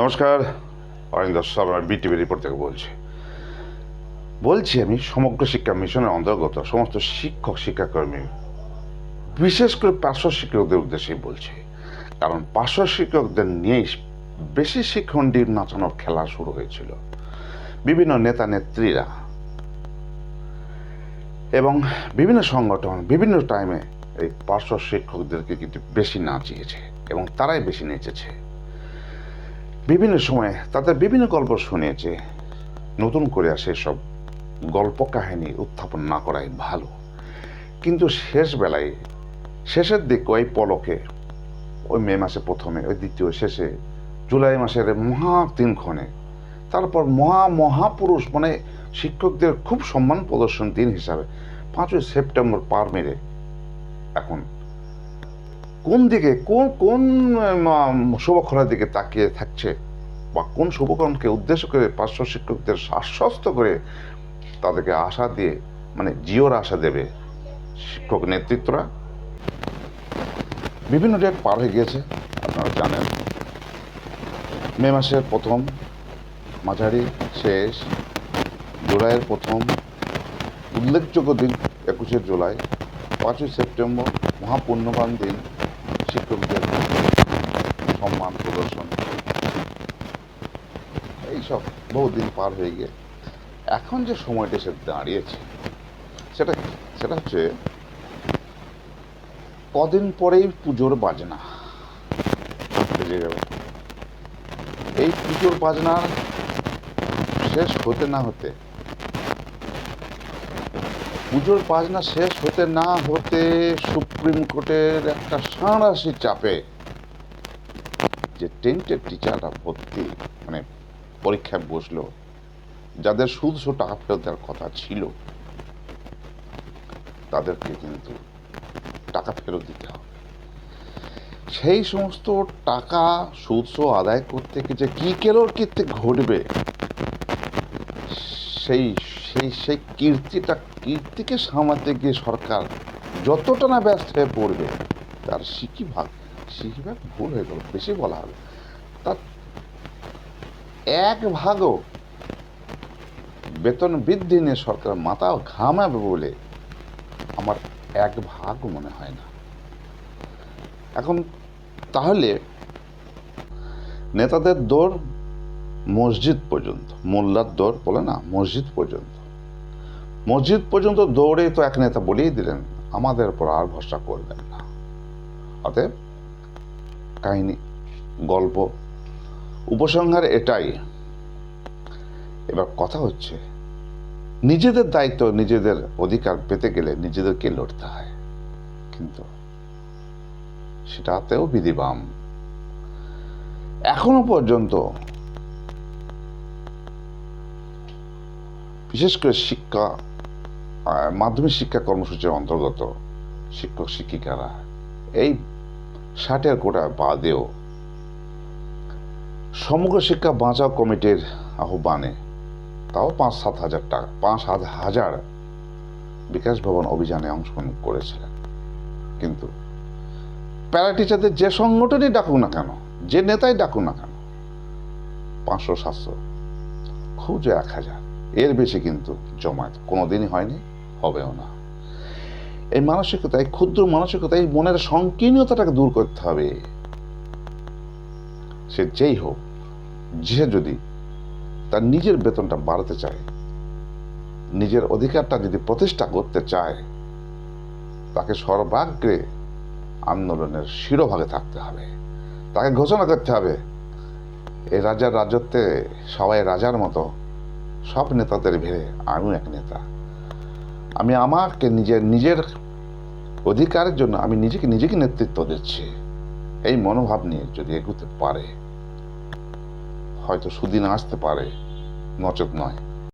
নমস্কার অরিন্দ Sharma BTV report থেকে বলছি। বলছি আমি সমগ্র শিক্ষা মিশনের অন্তর্গত সমস্ত শিক্ষক, শিক্ষাকর্মী, বিশেষ করে পার্শ্ব শিক্ষকদের উদ্দেশ্যেই বলছি। কারণ পার্শ্ব শিক্ষকদের নিয়েই বেশি শিক্ষণডির নাচানোর খেলা শুরু হয়েছিল। বিভিন্ন নেতা, নেত্রীরা এবং বিভিন্ন সংগঠন বিভিন্ন টাইমে এই পার্শ্ব শিক্ষকদেরকে কিন্তু বেশি নাচিয়েছে এবং তারাই বেশি নেচেছে। বিভিন্ন সময়ে তাদের বিভিন্ন গল্প শুনিয়েছে। নতুন করে আর সেসব গল্প কাহিনী উত্থাপন না করাই ভালো। কিন্তু শেষ বেলায়, শেষের দিক ওই পলকে, ওই মে মাসে প্রথমে, ওই দ্বিতীয় শেষে, জুলাই মাসের মহা তিনক্ষণে, তারপর মহা মহাপুরুষ মানে শিক্ষকদের খুব সম্মান প্রদর্শন দিন হিসাবে পাঁচই সেপ্টেম্বর পার মেরে এখন কোন দিকে, কোন কোন শুভক্ষণের দিকে তাকিয়ে থাকছে? বা কোন শুভকরণকে উদ্দেশ্য করে পার্শ্ব শিক্ষকদের আশ্বস্ত করে তাদেরকে আশা দিয়ে মানে জিওর আশা দেবে শিক্ষক নেতৃত্বরা? বিভিন্ন ডেট পার হয়ে গিয়েছে, আপনারা জানেন। মে মাসের প্রথম, মাঝারি, শেষ, জুলাইয়ের প্রথম, উল্লেখযোগ্য দিন একুশে জুলাই, পাঁচই সেপ্টেম্বর মহাপূর্ণবান দিন। শিক্ষকদের সম্মান প্রদর্শন। এইসব বহুদিন পার হয়ে গিয়ে এখন যে সময়টা এসে দাঁড়িয়েছে, সেটা সেটা হচ্ছে কদিন পরেই পুজোর বাজনা। এই পুজোর বাজনার শেষ হতে না হতে পুজোর বাজনা শেষ হতে না হতে সুপ্রিম কোর্টের একটা সাঁড়াশি চাপে যে টেন্টের টিচাররা ভর্তি মানে পরীক্ষায় বসল, যাদের সুদশো টাকা ফেরত দেওয়ার কথা ছিল, তাদেরকে কিন্তু টাকা ফেরত দিতে হবে। সেই সমস্ত টাকা সুদশো আদায় করতে যে কী কেলোর কীর্তি ঘটবে, সেই সেই সেই কীর্তিটা, কীর্তিকে সামাতে গিয়ে সরকার যতটা না ব্যস্ত হয়ে পড়বে, তার সিকি ভাগ সিকি ভাগ ভুল হয়ে গেল, বেশি বলা হবে। তার এক ভাগও বেতন বৃদ্ধি নিয়ে সরকার মাথা ঘামাবে বলে আমার এক ভাগ মনে হয় না। এখন তাহলে নেতাদের দৌড় মসজিদ পর্যন্ত, মোল্লার দৌড় বলে না, মসজিদ পর্যন্ত। মসজিদ পর্যন্ত দৌড়ে তো এক নেতা বলেই দিলেন, আমাদের উপর আর ভরসা করবেন না। অতএব কাহিনী, গল্প, উপসংহার এটাই। এবার কথা হচ্ছে, নিজেদের দায়িত্ব, নিজেদের অধিকার পেতে গেলে নিজেদেরকে লড়তে হয়। কিন্তু সেটাতেও বিধিবাম। এখনও পর্যন্ত বিশেষ করে শিক্ষা মাধ্যমিক শিক্ষা কর্মসূচির অন্তর্গত শিক্ষক শিক্ষিকারা এই ষাটের কোটা বাদেও সমগ্র শিক্ষা বাঁচাও কমিটির আহ্বানে তাও পাঁচ সাত হাজার টাকা, পাঁচ সাত হাজার বিকাশ ভবন অভিযানে অংশগ্রহণ করেছিলেন। কিন্তু প্যারা টিচারদের যে সংগঠনই ডাকুক না কেন, যে নেতাই ডাকুক না কেন, পাঁচশো সাতশো খুঁজে এক হাজার। এর বেশি কিন্তু জমায়েত কোনোদিনই হয়নি। হবেও না। এই মানসিকতা এই ক্ষুদ্র মানসিকতা এই মনের সংকীর্ণতাটাকে দূর করতে হবে। সে যেই হোক, যে যদি তার নিজের বেতনটা বাড়াতে চায়, নিজের অধিকারটা যদি প্রতিষ্ঠা করতে চায়, তাকে সর্বাগ্রে আন্দোলনের শিরোভাগে থাকতে হবে। তাকে ঘোষণা করতে হবে এই রাজার রাজত্বে সবাই রাজার মতো। সব নেতাদের ভেড়ে আমিও এক নেতা। আমি আমাকে নিজের নিজের অধিকারের জন্য আমি নিজেকে নিজেকে নেতৃত্ব দিচ্ছি। এই মনোভাব নিয়ে যদি এগুতে পারে, হয়তো সুদিন আসতে পারে, নচেত নয়।